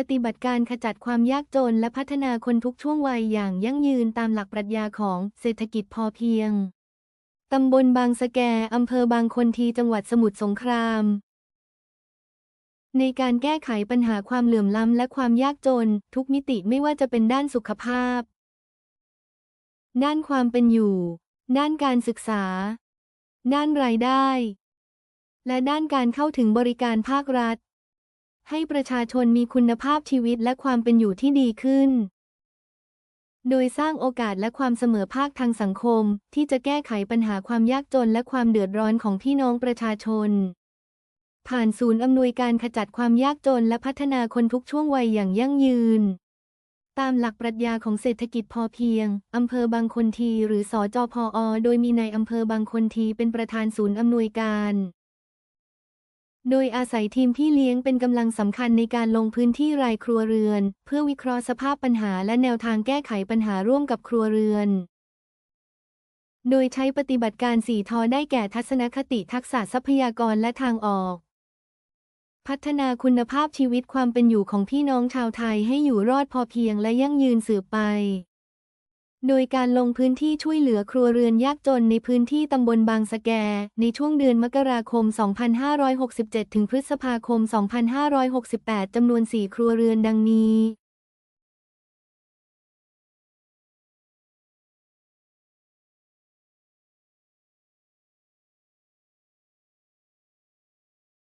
ปฏิบัติการขจัดความยากจนและพัฒนาคนทุกช่วงวัยอย่างยั่งยืนตามหลักปรัชญาของเศรษฐกิจพอเพียง ตำบลบางสะแก อำเภอบางคนทีจังหวัดสมุทรสงคราม ในการแก้ไขปัญหาความเหลื่อมล้ำและความยากจน ทุกมิติไม่ว่าจะเป็นด้านสุขภาพ ด้านความเป็นอยู่ ด้านการศึกษา ด้านรายได้ และด้านการเข้าถึงบริการภาครัฐ ให้ประชาชนมีคุณภาพชีวิตและความเป็นอยู่ที่ดีขึ้น โดยสร้างโอกาสและความเสมอภาคทางสังคม ที่จะแก้ไขปัญหาความยากจนและความเดือดร้อนของพี่น้องประชาชน ผ่านศูนย์อำนวยการขจัดความยากจนและพัฒนาคนทุกช่วงวัยอย่างยั่งยืน ตามหลักปรัชญาของเศรษฐกิจพอเพียง อำเภอบางคนที หรือสอจพออโดยมีนายอำเภอบางคนทีเป็นประธานศูนย์อำนวยการ โดยอาศัยทีมพี่เลี้ยงเป็นกำลังสำคัญในการลงพื้นที่รายครัวเรือน เพื่อวิเคราะห์สภาพปัญหาและแนวทางแก้ไขปัญหาร่วมกับครัวเรือน โดยใช้ปฏิบัติการ4ทอได้แก่ทัศนคติทักษะทรัพยากรและทางออก พัฒนาคุณภาพชีวิตความเป็นอยู่ของพี่น้องชาวไทยให้อยู่รอดพอเพียงและยั่งยืนสืบไป โดยการลงพื้นที่ช่วยเหลือครัวเรือนยากจนในพื้นที่ตำบลบางสะแก ในช่วงเดือนมกราคม 2567 ถึงพฤษภาคม 2568 จำนวน 4 ครัวเรือนดังนี้